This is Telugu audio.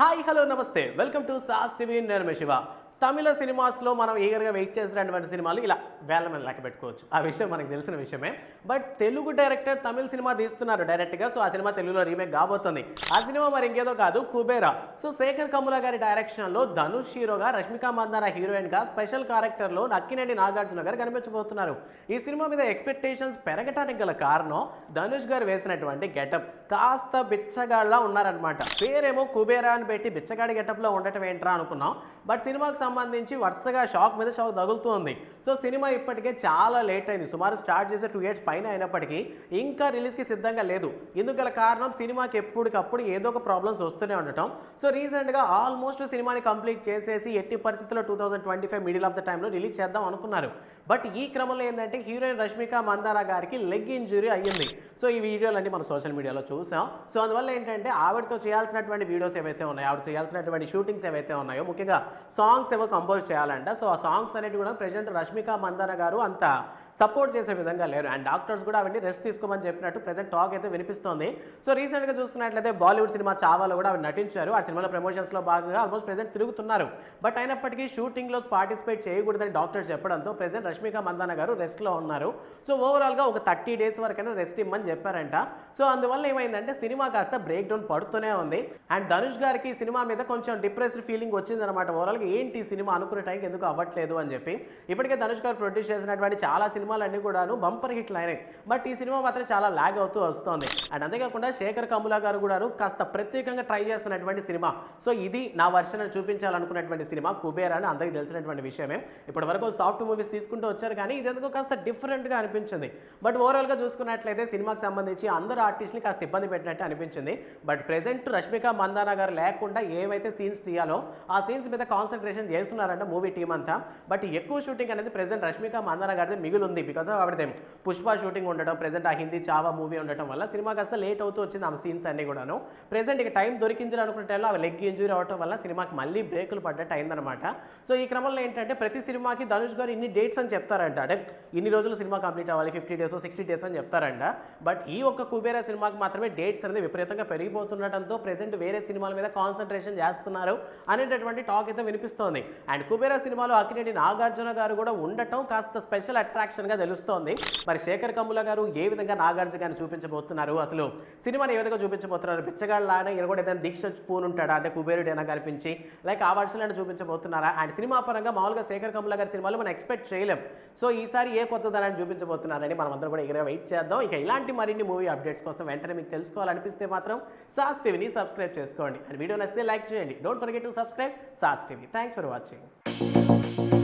హాయ్ హలో నమస్తే. వెల్కమ్ టు సాస్ టీవీ నేను శివ. తమిళ సినిమాస్లో మనం ఈగర్గా వెయిట్ చేసినటువంటి సినిమాలు ఇలా వేల మీద లెక్క పెట్టుకోవచ్చు. ఆ విషయం మనకు తెలిసిన విషయమే. But Telugu director Tamil cinema తీస్తున్నారు డైరెక్ట్గా. సో ఆ సినిమా తెలుగులో రీమేక్ కాబోతుంది. ఆ సినిమా మరి ఇంకేదో కాదు కుబేరా. సో శేఖర్ కమ్ముల గారి డైరెక్షన్లో ధనుష్ హీరోగా రష్మిక మందాన హీరోయిన్గా స్పెషల్ క్యారెక్టర్లో నక్కినేని నాగార్జున గారు కనిపించబోతున్నారు. ఈ సినిమా మీద ఎక్స్పెక్టేషన్స్ పెరగటానికి గల కారణం ధనుష్ గారు వేసినటువంటి గెటప్. కాస్త బిచ్చగాళ్ళ ఉన్నారనమాట పేరేమో కుబేరా అని పెట్టి బిచ్చగాడి గెటప్లో ఉండటం ఏంట్రా అనుకున్నాం. బట్ సినిమాకి సంబంధించి వరుసగా షాక్ మీద షాక్ తగులుతుంది. సో సినిమా ఇప్పటికే చాలా లేట్ అయింది. సుమారు స్టార్ట్ చేసే టూ ఇయర్స్ పైన అయినప్పటికీ ఇంకా రిలీజ్కి సిద్ధంగా లేదు. ఇందుకు గల కారణం సినిమాకి ఎప్పటికప్పుడు ఏదో ఒక ప్రాబ్లమ్స్ వస్తూనే ఉండటం. సో రీసెంట్గా ఆల్మోస్ట్ సినిమాని కంప్లీట్ చేసేసి ఎట్టి పరిస్థితుల్లో two thousand twenty five middle of the టైంలో రిలీజ్ చేద్దాం అనుకున్నారు. బట్ ఈ క్రమంలో ఏంటంటే హీరోయిన్ రష్మిక మందాన గారికి లెగ్ ఇంజురీ అయ్యింది. సో ఈ వీడియోలన్నీ మనం సోషల్ మీడియాలో చూసాం. సో అందువల్ల ఏంటంటే ఆవిడతో చేయాల్సినటువంటి వీడియోస్ ఏవైతే ఉన్నాయో ఆవిడ చేయాల్సినటువంటి షూటింగ్స్ ఏవైతే ఉన్నాయో ముఖ్యంగా సాంగ్స్ ఏవో కంపోజ్ చేయాలంట. సో ఆ సాంగ్స్ అనేవి కూడా ప్రజెంట్ రష్మిక మందాన గారు అంత సపోర్ట్ చేసే విధంగా లేరు. అండ్ డాక్టర్స్ కూడా అవన్నీ రెస్ట్ తీసుకోమని చెప్పినట్టు ప్రజెంట్ టాక్ అయితే వినిపిస్తోంది. సో రీసెంట్గా చూసుకున్నట్లయితే బాలీవుడ్ సినిమా చావాలో కూడా ఆవిడ నటించారు. ఆ సినిమాలో ప్రమోషన్స్లో భాగంగా ఆల్మోస్ట్ ప్రెజెంట్ తిరుగుతున్నారు. బట్ అయినప్పటికీ షూటింగ్లో పార్టిసిపేట్ చేయకూడదని డాక్టర్స్ చెప్పడంతో ప్రజెంట్ రష్మిక మందాన గారు రెస్ట్లో ఉన్నారు. సో ఓవరాల్గా ఒక థర్టీ డేస్ వరకైనా రెస్ట్ ఇమ్మని చెప్పారంట. సో అందువల్ల ఏమైందంటే సినిమా కాస్త బ్రేక్ డౌన్ పడుతూనే ఉంది. అండ్ ధనుష్ గారికి సినిమా మీద కొంచెం డిప్రెస్డ్ ఫీలింగ్ వచ్చిందనమాట ఓవరాల్గా ఏంటి ఈ సినిమా అనుకునే టైంకి ఎందుకు అవ్వట్లేదు అని చెప్పి. ఇప్పటికే ధనుష్ గారు ప్రొడ్యూస్ చేసినటువంటి చాలా సినిమాలన్నీ కూడాను బంపర్ హిట్లు అయినాయి బట్ ఈ సినిమా మాత్రం చాలా లాగ్ అవుతూ వస్తుంది. అండ్ అంతేకాకుండా శేఖర్ కముల గారు కూడాను కాస్త ప్రత్యేకంగా ట్రై చేస్తున్నటువంటి సినిమా. సో ఇది నా వర్షన్ చూపించాలనుకున్నటువంటి సినిమా కుబేర్ అని అందరికీ తెలిసినటువంటి విషయమే. ఇప్పటి వరకు సాఫ్ట్ మూవీస్ తీసుకుంటూ వచ్చారు కానీ ఇది ఎందుకు కాస్త డిఫరెంట్గా అనిపించింది. బట్ ఓవరాల్గా చూసుకున్నట్లయితే సినిమాకి సంబంధించి అందరు ఆర్టిస్ట్ని కాస్త ఇబ్బంది పెట్టినట్టు అనిపించింది. బట్ ప్రెజెంట్ రష్మిక మందాన గారు లేకుండా ఏవైతే సీన్స్ తీయాలో ఆ సీన్స్ మీద కాన్సన్ట్రేషన్ చేస్తున్నారంట మూవీ టీం అంతా. బట్ ఎక్కువ షూటింగ్ అనేది ప్రెసెంట్ రష్మిక మందాన గారిది మిగిలి ఉంది బికాస్ ఆఫ్ ఆవిడదేం పుష్ప షూటింగ్ ఉండడం ప్రజెంట్ ఆ హిందీ చావా మూవీ ఉండటం వల్ల సినిమా కాస్త లేట్ అవుతూ వచ్చింది ఆ సీన్స్ అన్ని కూడాను. ప్రెజెంట్ ఇక టైం దొరికింది అనుకునే టైంలో ఆ లెగ్ ఇంజురీ అవడం వల్ల సినిమాకి మళ్ళీ బ్రేకులు పడ్డట్టు అయిందనమాట సో ఈ క్రమంలో ఏంటంటే ప్రతి సినిమాకి ధనుష్ గారు ఇన్ని డేట్స్ అని చెప్తారంట. అంటే ఇన్ని రోజులు సినిమా కంప్లీట్ అవ్వాలి ఫిఫ్టీ డేస్ సిక్స్టీ డేస్ అని చెప్తారంట. బట్ ఈ ఒక్క కుబేరా సినిమాకి మాత్రమే డేట్స్ అనేది విపరీతంగా పెరిగిపోతుండటంతో ప్రజెంట్ వేరే సినిమాల మీద కాన్సన్ట్రేషన్ చేస్తున్నారు అనేటటువంటి టాక్ అయితే వినిపిస్తోంది. అండ్ కుబేరా సినిమాలో అక్కినేని నాగార్జున గారు కూడా ఉండటం కాస్త స్పెషల్ అట్రాక్షన్గా తెలుస్తోంది. మరి శేఖర్ కమ్ముల గారు ఏ విధంగా నాగార్జున గారిని చూపించబోతున్నారు? అసలు సినిమాని ఏ విధంగా చూపించబోతున్నారు? బిచ్చగాళ్ళ ఈయన కూడా ఏదైనా దీక్ష పూనుంటాడా? ఉంటాడా అంటే కుబేరుడైనా కనిపించి? లైక్ ఆ వర్షన్లను చూపించబోతున్నారా? అండ్ సినిమా పరంగా మామూలుగా శేఖర్ కమ్ముల గారి సినిమాలు మనం ఎక్స్పెక్ట్ చేయలేం. సో ఈసారి ఏ కొత్తదనాన్ని చూపించబోతున్నారని మనం అందరం కూడా ఇక్కడ వెయిట్ చేద్దాం. ఇక ఇలాంటి మరిన్ని మూవీ అప్డేట్స్ కోసం వెంటనే మీకు తెలుసుకోవాలనిపిస్తే మాత్రం సాస్ టీవీని సబ్స్క్రైబ్ చేసుకోండి. అండ్ వీడియో నచ్చితే లైక్ చేయండి. Don't forget to subscribe Saas TV. Thanks for watching